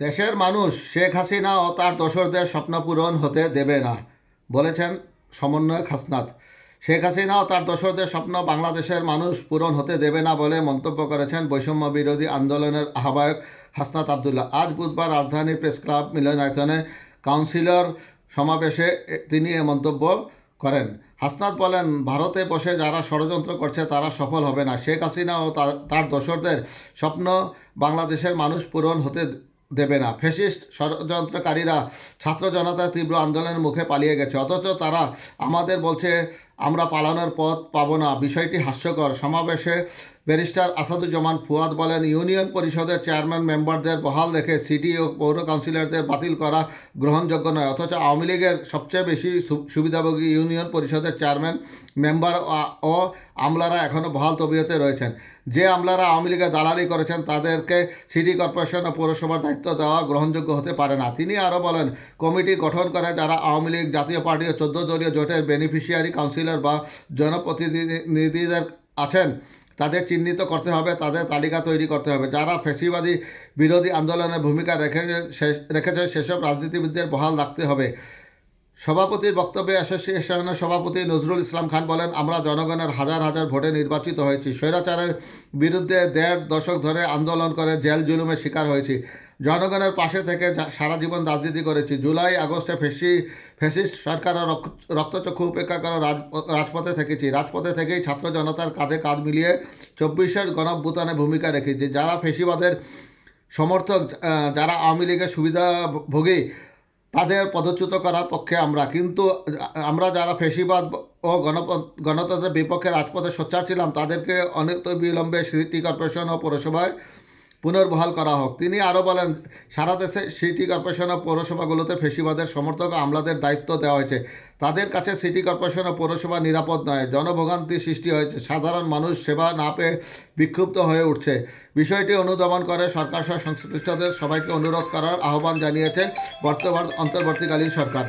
দেশের মানুষ শেখ হাসিনা ও তার দোসরদের স্বপ্ন পূরণ হতে দেবে না, বলেছেন সমন্বয়ক হাসনাত। শেখ হাসিনা ও তার দোসরদের স্বপ্ন বাংলাদেশের মানুষ পূরণ হতে দেবে না বলে মন্তব্য করেছেন বৈষম্য বিরোধী আন্দোলনের আহ্বায়ক হাসনাত আবদুল্লাহ। আজ বুধবার রাজধানীর প্রেস ক্লাব মিলনায়তনে কাউন্সিলর সমাবেশে তিনি এ মন্তব্য করেন। হাসনাত বলেন, ভারতে বসে যারা ষড়যন্ত্র করছে তারা সফল হবে না। শেখ হাসিনা ও তার দোসরদের স্বপ্ন বাংলাদেশের মানুষ পূরণ হতে দেবে না। ফেসিস্ট ষড়যন্ত্রকারীরা ছাত্র জনতার তীব্র আন্দোলনের মুখে পালিয়ে গেছে। অথচ তারা আমাদের বলছে আমরা পালানোর পথ পাবো না। বিষয়টি হাস্যকর। সমাবেশে ব্যারিস্টার আসাদুজ্জামান ফুয়াদ বলেন, ইউনিয়ন পরিষদের চেয়ারম্যান মেম্বারদের বহাল রেখে সিটি ও পৌর কাউন্সিলরদের বাতিল করা গ্রহণযোগ্য নয়। অথচ আওয়ামী লীগের সবচেয়ে বেশি সুবিধাভোগী ইউনিয়ন পরিষদের চেয়ারম্যান, মেম্বার ও- ও আমলারা এখনও বহাল তবিয়তে রয়েছেন। যে আমলারা আওয়ামী লীগের দালালি করেছেন, তাদেরকে সিটি কর্পোরেশন ও পৌরসভার দায়িত্ব দেওয়া গ্রহণযোগ্য হতে পারে না। তিনি আরও বলেন, কমিটি গঠন করে যারা আওয়ামী লীগ, জাতীয় পার্টি ও চোদ্দ দলীয় জোটের বেনিফিশিয়ারি কাউন্সিলর বা জনপ্রতিনিধিদের আছেন, তাদের চিহ্নিত করতে হবে, তাদের তালিকা তৈরি করতে হবে। যারা ফেসিবাদী বিরোধী আন্দোলনে ভূমিকা রেখে রেখেছে, সেসব রাজনীতিবিদদের বহাল রাখতে হবে। সভাপতির বক্তব্যে অ্যাসোসিয়েশনের সভাপতি নজরুল ইসলাম খান বলেন, আমরা জনগণের হাজার হাজার ভোটে নির্বাচিত হয়েছি। স্বৈরাচারের বিরুদ্ধে দেড় দশক ধরে আন্দোলন করে জেল জুলুমের শিকার হয়েছি। জনগণের পাশে থেকে সারা জীবন রাজনীতি করেছি। জুলাই, আগস্টে ফেসি, ফেসিস্ট সরকারের রক- রক্তচক্ষু উপেক্ষা করে রাজ, রাজপথে থেকেছি। রাজপথে থেকেই ছাত্র জনতার কাঁধে কাঁধ মিলিয়ে চব্বিশের গণভ্যুত্থানে ভূমিকা রেখেছি। যারা ফেসিবাদের সমর্থক যারা আওয়ামী লীগের সুবিধাভোগী, তাদের পদচ্যুত করার পক্ষে আমরা। কিন্তু আমরা যারা ফেসিবাদ ও গণ গণতন্ত্রের বিপক্ষে রাজপথে সোচ্চার ছিলাম, তাদেরকে অনেক বিলম্বে সিটি কর্পোরেশন ও পৌরসভায় পুনর্বহাল করা হোক। তিনি আরও বলেন, সারা দেশে সিটি কর্পোরেশন ও পৌরসভাগুলোতে ফেসিবাদের সমর্থক আমলাদের দায়িত্ব দেওয়া হয়েছে। তাদের কাছে সিটি কর্পোরেশন ও পৌরসভা নিরাপদ নয়, জনভোগান্তি সৃষ্টি হয়েছে। সাধারণ মানুষ সেবা না পেয়ে বিক্ষুব্ধ হয়ে উঠছে। বিষয়টি অনুধাবন করে সরকার সহ সংশ্লিষ্টদের সবাইকে অনুরোধ করার আহ্বান জানিয়েছে বর্তমান অন্তর্বর্তীকালীন সরকার।